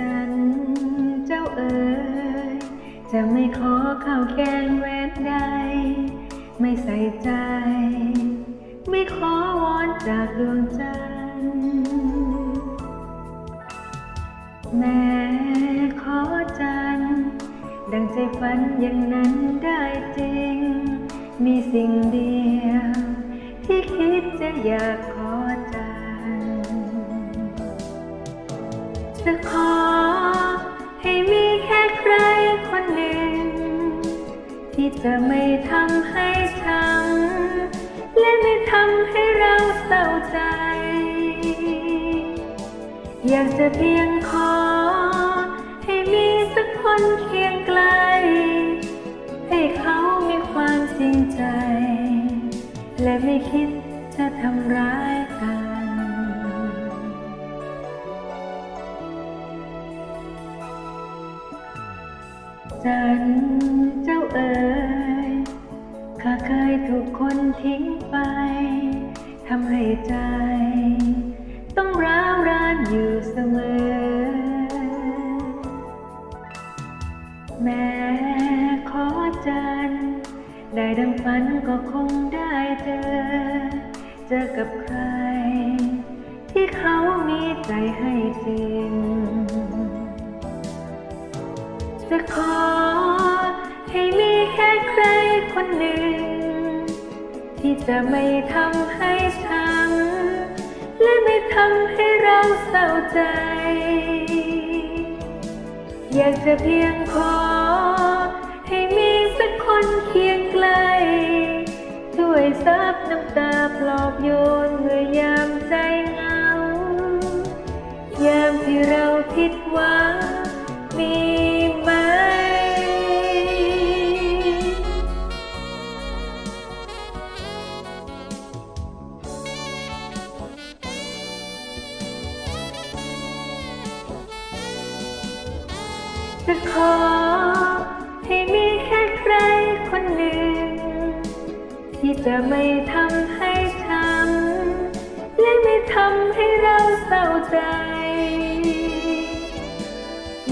จันเจ้าเอ๋ยจะไม่ขอข้าวแกงแวนใด ไม่ใส่ใจ ไม่ขอวอนจากดวงจันทร์แม้ขอจันทร์ดังใจฝันอย่างนั้นได้จริง มีสิ่งเดียว ที่คิดจะอยากขอจันทร์จะขอ ที่จะไม่ทำให้ช้ำและไม่ทำให้เราเศร้าใจ อยากจะเพียงขอ ให้มีสักคนเคียงไกล ให้เขามีความจริงใจ และไม่คิดจะทำร้ายกันจัน จ้าเอ๋ยข้าเคยถูกคนทิ้งไป ทำให้ใจ ต้องร้าวรานอยู่เสมอ แม้ขอจัน ได้ดังฝันก็คงได้เจอ เจอกับใคร ที่เขามีใจให้จริงจะขอ คนหนึ่ง ที่จะไม่ทำให้ช้ำและไม่ทำให้เราเศร้าใจ อยากจะเพียงขอ ให้มีสักคนเคียงไกล ช่วยซับน้ำตาปลอบโยนเมื่อยามใจเหงายามที่เราผิดหวังมี จะขอ ให้มีแค่ใครคนหนึ่ง ที่จะไม่ทำให้ช้ำและไม่ทำให้เราเศร้าใจ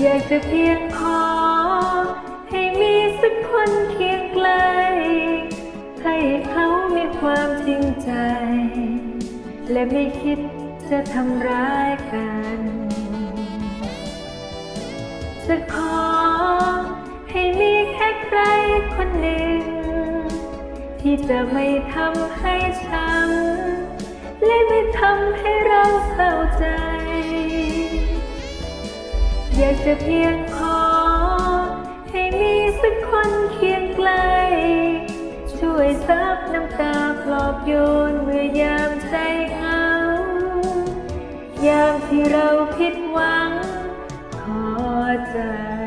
อยากจะเพียงขอ ให้มีสักคนเคียงไกล ให้เขามีความจริงใจ และไม่คิดจะทำร้ายกัน จะขอ ให้มีแค่ใครคนหนึ่ง ที่จะไม่ทำให้ช้ำและไม่ทำให้เราเศร้าใจ อยากจะเพียงขอ ให้มีสักคนเคียงไกล ช่วยซับน้ำตาปลอบโยนเมื่อยามใจเหงายามที่เราผิดหวัง Father